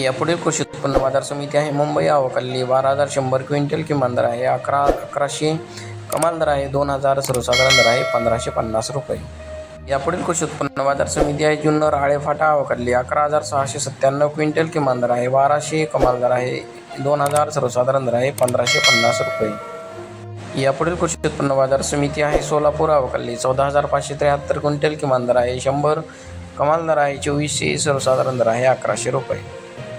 यापुढील कृषी उत्पन्न बाजार समिती आहे. मुंबई अवकल्ली बारा हजार शंभर क्विंटल किमान दर आहे. अकरा अकराशे कमाल दर आहे. दोन हजार सर्वसाधारण दर आहे. पंधराशे पन्नास रुपये. यापुढील कृषी उत्पन्न बाजार समिती आहे. जुन्नर आळेफाटा अवकल्ली अकरा हजार सहाशे सत्त्याण्णव क्विंटल किमान दर आहे. बाराशे कमाल दर आहे. दोन हजार सर्वसाधारण दर आहे. पंधराशे पन्नास रुपये. यापुढील कृषी उत्पन्न बाजार समिती आहे. सोलापूर अवकल्ली चौदा हजार पाचशे त्र्याहत्तर क्विंटल किमान दर आहे. शंभर कमाल दर आहे. चोवीसशे सर्वसाधारण दर आहे. अकराशे रुपये.